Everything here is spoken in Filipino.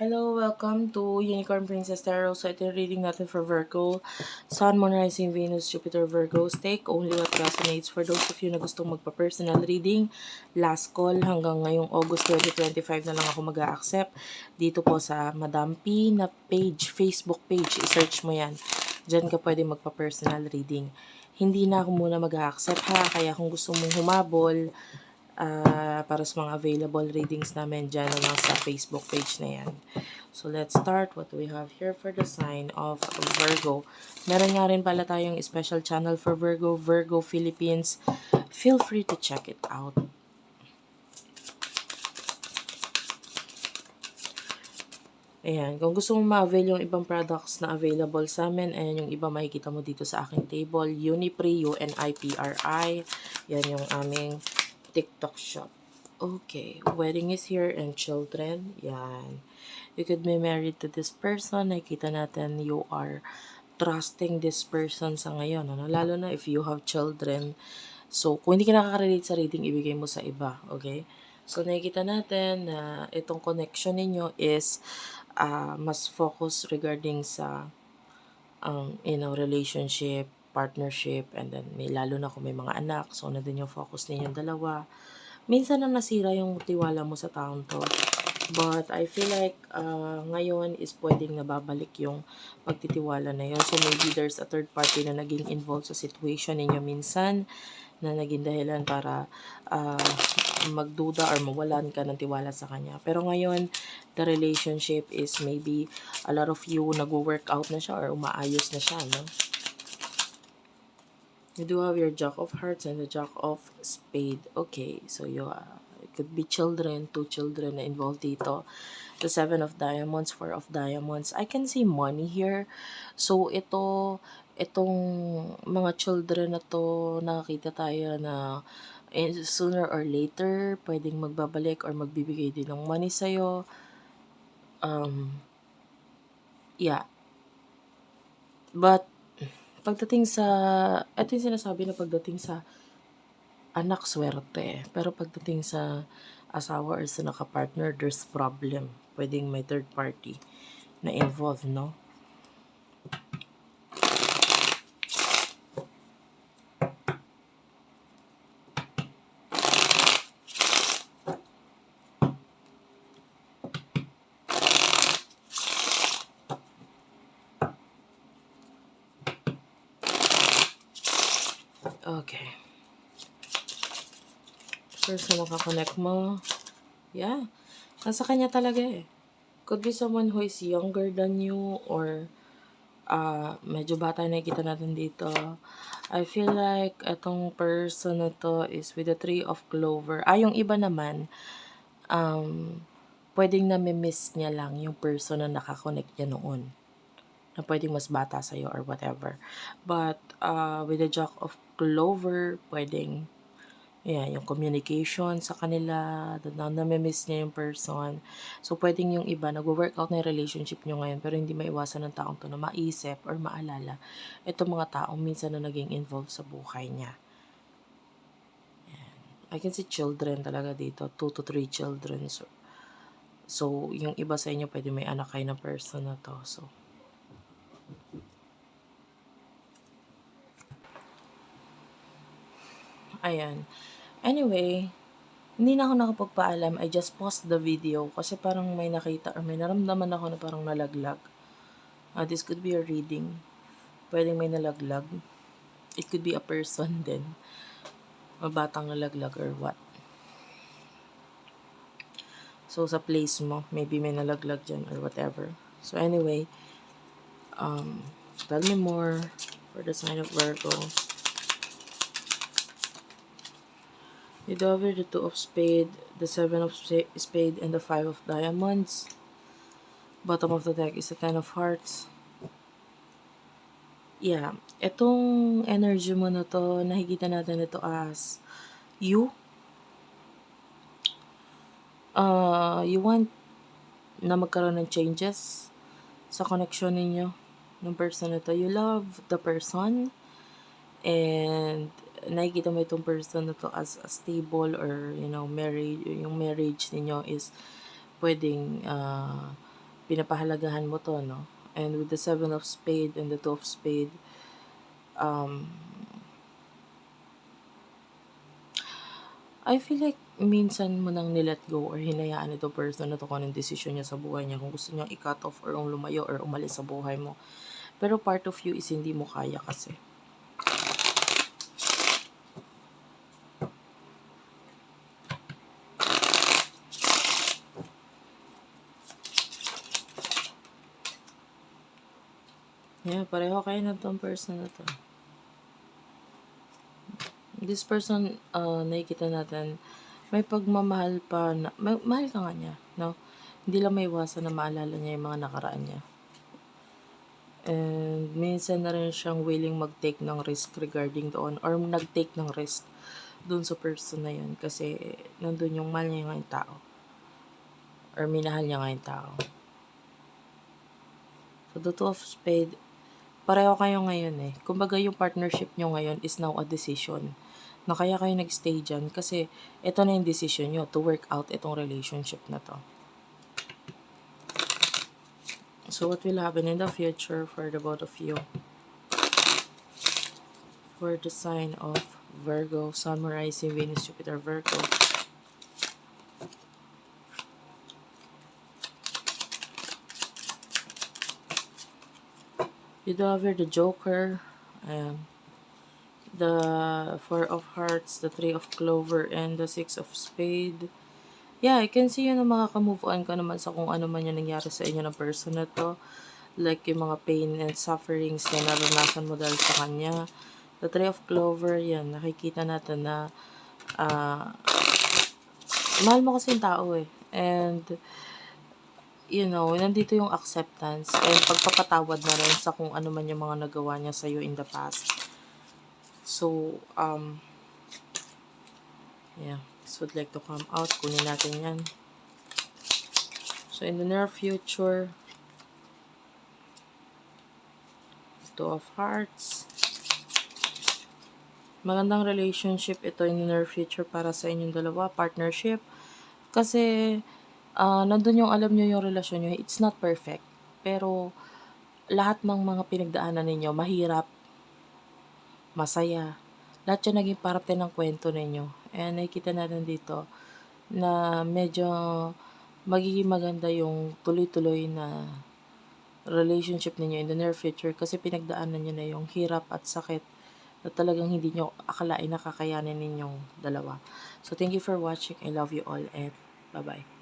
Hello, welcome to Unicorn Princess Tarot. So, ito yung reading natin for Virgo. Sun, Moon, Rising, Venus, Jupiter, Virgo. Take only what resonates. For those of you na gustong magpa-personal reading, last call hanggang ngayong August 2025 na lang ako mag accept Dito po sa Madam P na page, Facebook page. I-search mo yan. Diyan ka pwede magpa-personal reading. Hindi na ako muna mag accept ha. Kaya kung gusto mong humabol, uh, para sa mga available readings namin dyan lang sa Facebook page na yan. So, let's start what we have here for the sign of Virgo. Meron nga rin pala tayong special channel for Virgo, Virgo Philippines. Feel free to check it out. Ayan, kung gusto mo ma-avail yung ibang products na available sa amin, ayan yung iba makikita mo dito sa aking table. Unipri, U-N-I-P-R-I. Yan yung aming TikTok shop. Okay, wedding is here and children. Yan. You could be married to this person. Nakita natin you are trusting this person sa ngayon. Ano? Lalo na if you have children. So, kung hindi ka nakaka-relate sa reading, ibigay mo sa iba. Okay? So, nakikita natin na itong connection ninyo is uh, mas focus regarding sa um, you know, relationship, partnership, and then may lalo na kung may mga anak, so na din yung focus ninyong dalawa. Minsan na nasira yung tiwala mo sa taong to. But I feel like uh, ngayon is pwedeng nababalik yung pagtitiwala na yun. So maybe there's a third party na naging involved sa situation ninyo minsan na naging dahilan para uh, magduda or mawalan ka ng tiwala sa kanya. Pero ngayon, the relationship is maybe a lot of you nag-work out na siya or umaayos na siya, no? You do have your Jack of Hearts and the Jack of Spade. Okay, so you uh, it could be children, two children involved dito. The Seven of Diamonds, Four of Diamonds. I can see money here. So ito, itong mga children na to, nakakita tayo na eh, sooner or later, pwedeng magbabalik or magbibigay din ng money sa'yo. Um, yeah. But, pagdating sa, ito yung sinasabi na pagdating sa anak swerte. Pero pagdating sa asawa or sa nakapartner, there's problem. Pwedeng may third party na involved, no? Okay. First na makakonect mo. Yeah. Nasa kanya talaga eh. Could be someone who is younger than you or uh, medyo bata na nakikita natin dito. I feel like itong person na to is with the three of clover. Ah, yung iba naman, um, pwedeng na-miss niya lang yung person na nakakonect niya noon na pwedeng mas bata sa'yo or whatever. But uh, with the Jack of Clover, pwedeng yan, yung communication sa kanila, na namimiss niya yung person. So, pwedeng yung iba, nag-workout na yung relationship nyo ngayon, pero hindi maiwasan ng taong to na maisip or maalala itong mga taong minsan na naging involved sa buhay niya. Yan. I can see children talaga dito, 2 to 3 children. So, so, yung iba sa inyo, pwede may anak kayo na person na to. So, Ayan. Anyway, hindi na ako nakapagpaalam. I just paused the video kasi parang may nakita or may naramdaman ako na parang nalaglag. Uh, this could be a reading. Pwedeng may nalaglag. It could be a person din. Mabatang nalaglag or what. So, sa place mo, maybe may nalaglag dyan or whatever. So, anyway, um, tell me more for the sign of Virgo. The Dover, the Two of Spade, the Seven of Spade, and the Five of Diamonds. Bottom of the deck is the Ten of Hearts. Yeah, itong energy mo na to, nakikita natin ito as you. Uh, you want na magkaroon ng changes sa connection ninyo ng person na to. You love the person and nakikita mo itong person na to as a stable or you know marriage yung marriage ninyo is pwedeng uh, pinapahalagahan mo to, no? And with the seven of spade and the two of spade, um, I feel like minsan mo nang nilet go or hinayaan ito person na to kung anong desisyon niya sa buhay niya. Kung gusto niyang i-cut off or lumayo or umalis sa buhay mo. Pero part of you is hindi mo kaya kasi. Yeah, pareho kayo na tong person na to. This person, uh, nakikita natin, may pagmamahal pa na, may, mahal ka nga niya, no? Hindi lang may iwasan na maalala niya yung mga nakaraan niya. And minsan na rin siyang willing mag-take ng risk regarding doon or nag-take ng risk doon sa person na yun kasi nandun yung mahal niya yung tao. Or minahal niya nga yung tao. So, the two of spade, pareho kayo ngayon eh. Kumbaga yung partnership nyo ngayon is now a decision. Na kaya kayo nagstay dyan kasi ito na yung decision nyo to work out itong relationship na to. So, what will happen in the future for the both of you? For the sign of Virgo, Sun, Rising, Venus, Jupiter, Virgo. You do have here the Joker, um, the Four of Hearts, the Three of Clover, and the Six of Spade. Yeah, I can see yun na makaka-move on ka naman sa kung ano man yung nangyari sa inyo ng person na to. Like yung mga pain and sufferings na naranasan mo dahil sa kanya. The Three of Clover, yan, nakikita natin na ah mahal mo kasi yung tao eh. And, you know, nandito yung acceptance and pagpapatawad na rin sa kung ano man yung mga nagawa niya sa'yo in the past. So, um, yeah, this would like to come out. Kunin natin yan. So, in the near future, Two of Hearts. Magandang relationship ito in the near future para sa inyong dalawa. Partnership. Kasi, ah nandun yung alam nyo yung relasyon nyo. It's not perfect. Pero, lahat ng mga pinagdaanan ninyo, mahirap, masaya. Lahat yan naging parte ng kwento ninyo. And nakikita natin dito na medyo magiging maganda yung tuloy-tuloy na relationship ninyo in the near future kasi pinagdaanan nyo na yung hirap at sakit na talagang hindi nyo akalain na kakayanin ninyong dalawa. So, thank you for watching. I love you all and bye-bye.